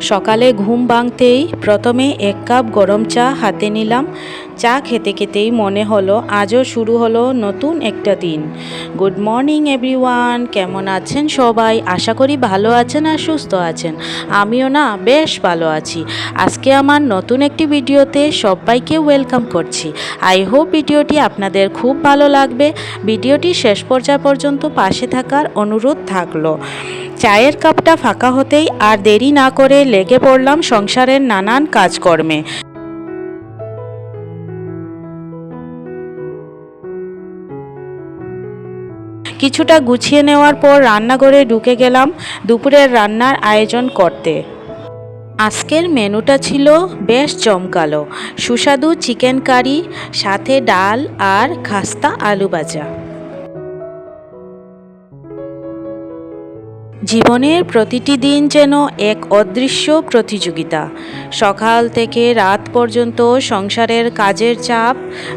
সকালে ঘুম ভাঙতেই প্রথমে এক কাপ গরম চা হাতে নিলাম। চা খেতে খেতেই মনে হলো আজও শুরু হলো নতুন একটা দিন। গুড মর্নিং এভরিওয়ান, কেমন আছেন সবাই? আশা করি ভালো আছেন আর সুস্থ আছেন। আমিও না বেশ ভালো আছি। আজকে আমার নতুন একটি ভিডিওতে সবাইকে ওয়েলকাম করছি। আই হোপ ভিডিওটি আপনাদের খুব ভালো লাগবে। ভিডিওটি শেষ পর্যায় পর্যন্ত পাশে থাকার অনুরোধ থাকল। চায়ের কাপটা ফাঁকা হতেই আর দেরি না করে লেগে পড়লাম সংসারের নানান কাজকর্মে। কিছুটা গুছিয়ে নেওয়ার পর রান্নাঘরে ঢুকে গেলাম দুপুরের রান্নার আয়োজন করতে। আজকের মেনুটা ছিল বেশ জমকালো। সুস্বাদু চিকেন কারি, সাথে ডাল আর খাস্তা আলু ভাজা জীবনের প্রতিটি দিন যেন এক অদৃশ্য প্রতিযোগিতা। সকাল থেকে রাত পর্যন্ত সংসারের কাজের চাপ,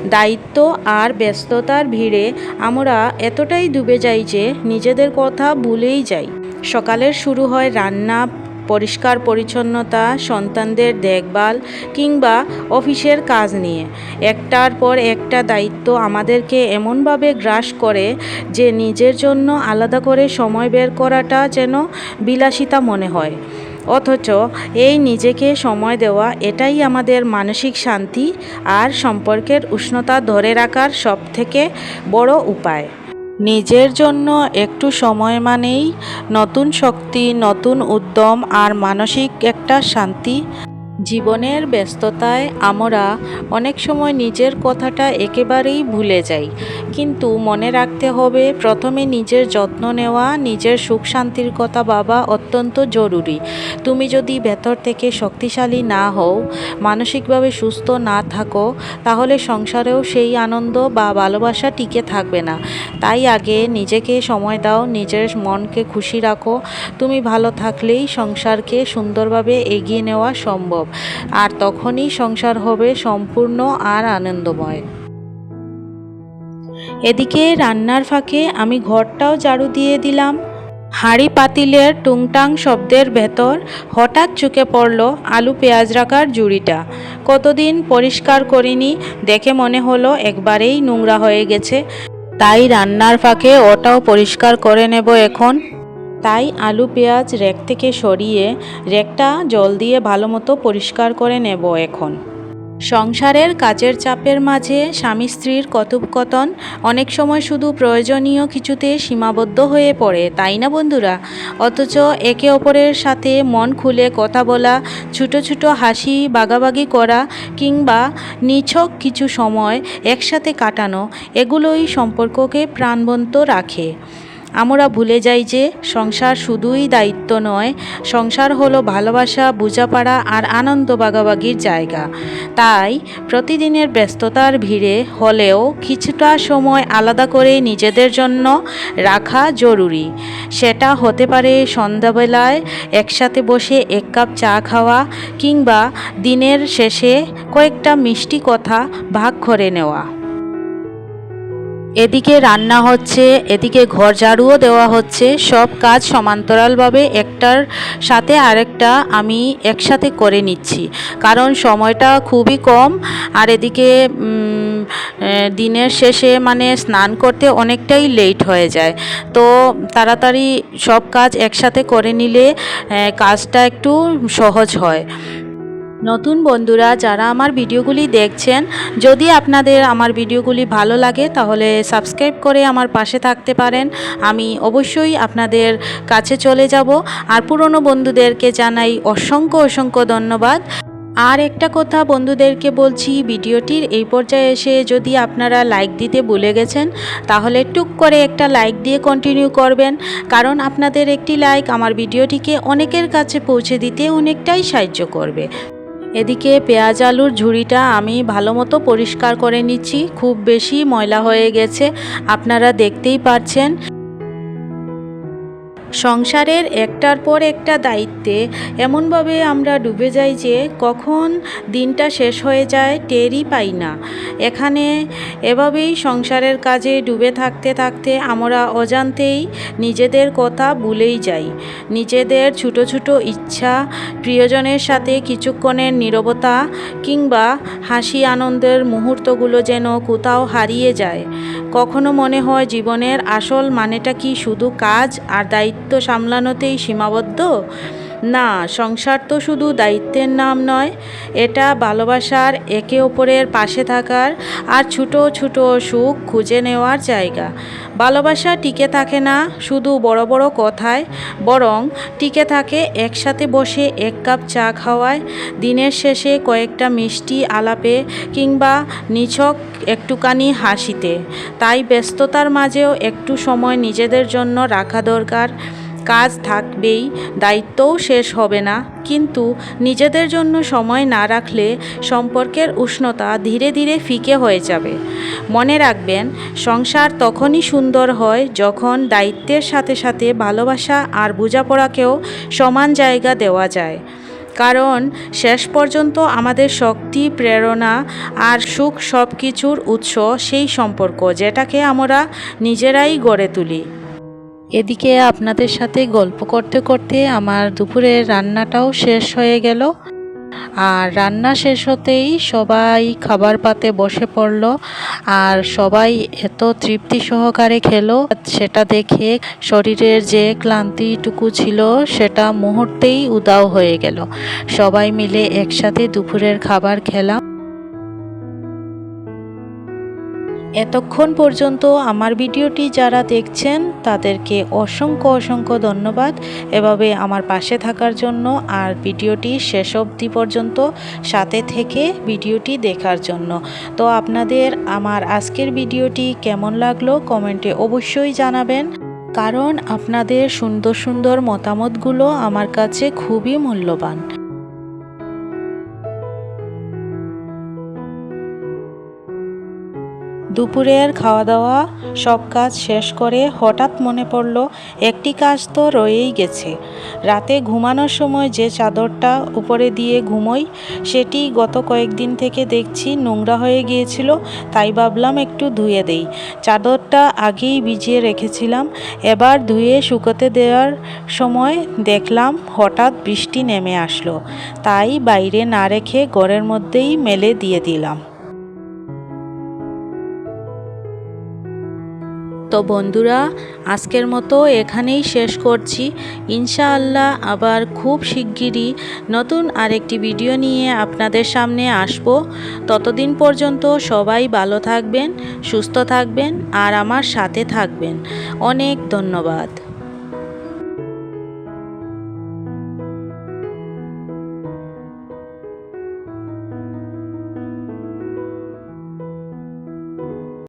দায়িত্ব আর ব্যস্ততার ভিড়ে আমরা এতটাই ডুবে যাই যে নিজেদের কথা ভুলেই যাই। সকালের শুরু হয় রান্না পরিষ্কার পরিচ্ছন্নতা, সন্তানদের দেখভাল কিংবা অফিসের কাজ নিয়ে। একটার পর একটা দায়িত্ব আমাদেরকে এমনভাবে গ্রাস করে যে নিজের জন্য আলাদা করে সময় বের করাটা যেন বিলাসিতা মনে হয়। অথচ এই নিজেকে সময় দেওয়া, এটাই আমাদের মানসিক শান্তি আর সম্পর্কের উষ্ণতা ধরে রাখার সবথেকে বড় উপায়। নিজের জন্য একটু সময় মানেই নতুন শক্তি নতুন উদ্যম আর মানসিক একটা শান্তি। জীবনের ব্যস্ততায় আমরা অনেক সময় নিজের কথাটা একেবারেই ভুলে যাই। কিন্তু মনে রাখতে হবে, প্রথমে নিজের যত্ন নেওয়া, নিজের সুখ শান্তির কথা ভাবা অত্যন্ত জরুরি। তুমি যদি ভেতর থেকে শক্তিশালী না হও, মানসিকভাবে সুস্থ না থাকো, তাহলে সংসারেও সেই আনন্দ বা ভালোবাসা টিকে থাকবে না। তাই আগে নিজেকে সময় দাও, নিজের মনকে খুশি রাখো। তুমি ভালো থাকলেই সংসারকে সুন্দরভাবে এগিয়ে নেওয়া সম্ভব। আর তখনই সংসার হবে সম্পূর্ণ আর আনন্দময়। এদিকে রান্নার ফাঁকে আমি ঘরটাও ঝাড়ু দিয়ে দিলাম। হাঁড়ি পাতিলের টুংটাং শব্দের ভেতর হঠাৎ চুকে পড়ল আলু পেঁয়াজ রাখার জুড়িটা। কতদিন পরিষ্কার করিনি, দেখে মনে হলো একবারেই নোংরা হয়ে গেছে। তাই রান্নার ফাঁকে ওটাও পরিষ্কার করে নেব এখন। তাই আলু, পেঁয়াজ রেক থেকে সরিয়ে রেকটা জল দিয়ে ভালো মতো পরিষ্কার করে নেব এখন। সংসারের কাজের চাপের মাঝে স্বামী স্ত্রীর কথোপকথন অনেক সময় শুধু প্রয়োজনীয় কিছুতে সীমাবদ্ধ হয়ে পড়ে, তাই না বন্ধুরা? অথচ একে অপরের সাথে মন খুলে কথা বলা, ছোটো ছোটো হাসি বাগাবাগি করা কিংবা নিছক কিছু সময় একসাথে কাটানো, এগুলোই সম্পর্ককে প্রাণবন্ত রাখে। আমরা ভুলে যাই যে সংসার শুধুই দায়িত্ব নয়, সংসার হলো ভালোবাসা, বোঝাপড়া আর আনন্দ বাগাবাগির জায়গা। তাই প্রতিদিনের ব্যস্ততার ভিড়ে হলেও কিছুটা সময় আলাদা করে নিজেদের জন্য রাখা জরুরি। সেটা হতে পারে সন্ধ্যাবেলায় একসাথে বসে এক কাপ চা খাওয়া কিংবা দিনের শেষে কয়েকটা মিষ্টি কথা ভাগ করে নেওয়া। এদিকে রান্না হচ্ছে, এদিকে ঘর ঝাড়ুও দেওয়া হচ্ছে। সব কাজ সমান্তরালভাবে একটার সাথে আরেকটা আমি একসাথে করে নিচ্ছি। কারণ সময়টা খুবই কম, আর এদিকে দিনের শেষে মানে স্নান করতে অনেকটাই লেট হয়ে যায়। তো তাড়াতাড়ি সব কাজ একসাথে করে নিলে কাজটা একটু সহজ হয়। নতুন বন্ধুরা, যারা আমার ভিডিওগুলি দেখছেন, যদি আপনাদের আমার ভিডিওগুলি ভালো লাগে, তাহলে সাবস্ক্রাইব করে আমার পাশে থাকতে পারেন। আমি অবশ্যই আপনাদের কাছে চলে যাব। আর পুরনো বন্ধুদেরকে জানাই অসংখ্য অসংখ্য ধন্যবাদ। আর একটা কথা বন্ধুদেরকে বলছি, ভিডিওটির এই পর্যায়ে এসে যদি আপনারা লাইক দিতে ভুলে গেছেন, তাহলে টুক করে একটা লাইক দিয়ে কন্টিনিউ করবেন। কারণ আপনাদের একটি লাইক আমার ভিডিওটিকে অনেকের কাছে পৌঁছে দিতে অনেকটাই সাহায্য করবে। এদিকে পেঁয়াজ আলুর ঝুড়িটা আমি ভালো মতো পরিষ্কার করে নিচ্ছি। খুব বেশি ময়লা হয়ে গেছে। আপনারা দেখতেই পাচ্ছেন সংসারের একটার পর একটা দায়িত্বে এমনভাবে আমরা ডুবে যাই যে কখন দিনটা শেষ হয়ে যায় টেরই পাই না। এখানে এভাবেই সংসারের কাজে ডুবে থাকতে থাকতে আমরা অজান্তেই নিজেদের কথা ভুলেই যাই। নিজেদের ছোটো ছোটো ইচ্ছা, প্রিয়জনের সাথে কিছুক্ষণের নীরবতা কিংবা হাসি আনন্দের মুহূর্তগুলো যেন কোথাও হারিয়ে যায়। কখনো মনে হয় জীবনের আসল মানেটা কি শুধু কাজ আর দায়িত্ব সামলানোতেই সীমাবদ্ধ। না, সংসার তো শুধু দায়িত্বের নাম নয়, এটা ভালোবাসার একে অপরের পাশে থাকার আর ছোটো ছোটো সুখ খুঁজে নেওয়ার জায়গা। ভালোবাসা টিকে থাকে না শুধু বড় বড় কথায়, বরং টিকে থাকে একসাথে বসে এক কাপ চা খাওয়ায়, দিনের শেষে কয়েকটা মিষ্টি আলাপে কিংবা নিছক একটুখানি হাসিতে। তাই ব্যস্ততার মাঝেও একটু সময় নিজেদের জন্য রাখা দরকার। কাজ থাকবেই, দায়িত্বও শেষ হবে না। কিন্তু নিজেদের জন্য সময় না রাখলে সম্পর্কের উষ্ণতা ধীরে ধীরে ফিকে হয়ে যাবে। মনে রাখবেন, সংসার তখনই সুন্দর হয় যখন দায়িত্বের সাথে সাথে ভালোবাসা আর বোঝাপড়াকেও সমান জায়গা দেওয়া যায়। কারণ শেষ পর্যন্ত আমাদের শক্তি, প্রেরণা আর সুখ সব কিছুর উৎস সেই সম্পর্ক যেটাকে আমরা নিজেরাই গড়ে তুলি। এদিকে আপনাদের সাথে গল্প করতে করতে আমার দুপুরের রান্নাটাও শেষ হয়ে গেল। আর রান্না শেষ হতেই সবাই খাবার পাতে বসে পড়ল। আর সবাই এত তৃপ্তি সহকারে খেলো, সেটা দেখে শরীরের যে ক্লান্তিটুকু ছিল সেটা মুহূর্তেই উদাও হয়ে গেল। সবাই মিলে একসাথে দুপুরের খাবার খেলাম। এতক্ষণ পর্যন্ত আমার ভিডিওটি যারা দেখছেন, তাদেরকে অসংখ্য অসংখ্য ধন্যবাদ। এভাবে আমার পাশে থাকার জন্য আর ভিডিওটি শেষ অবধি পর্যন্ত সাথে থেকে ভিডিওটি দেখার জন্য। তো আপনাদের আমার আজকের ভিডিওটি কেমন লাগল কমেন্টে অবশ্যই জানাবেন। কারণ আপনাদের সুন্দর সুন্দর মতামতগুলো আমার কাছে খুবই মূল্যবান। দুপুরের খাওয়া দাওয়া সব কাজ শেষ করে হঠাৎ মনে পড়ল, একটি কাজ তো রয়েই গেছে। রাতে ঘুমানোর সময় যে চাদরটা উপরে দিয়ে ঘুমোই, সেটি গত কয়েকদিন থেকে দেখছি নোংরা হয়ে গিয়েছিল, তাই ভাবলাম একটু ধুয়ে দেই। চাদরটা আগেই ভিজিয়ে রেখেছিলাম, এবার ধুয়ে শুকোতে দেওয়ার সময় দেখলাম হঠাৎ বৃষ্টি নেমে আসলো, তাই বাইরে না রেখে ঘরের মধ্যেই মেলে দিয়ে দিলাম। তো বন্ধুরা, আজকের মতো এখানেই শেষ করছি। ইনশাআল্লাহ আবার খুব শিগগিরই নতুন আরেকটি ভিডিও নিয়ে আপনাদের সামনে আসব। ততদিন পর্যন্ত সবাই ভালো থাকবেন, সুস্থ থাকবেন আর আমার সাথে থাকবেন। অনেক ধন্যবাদ।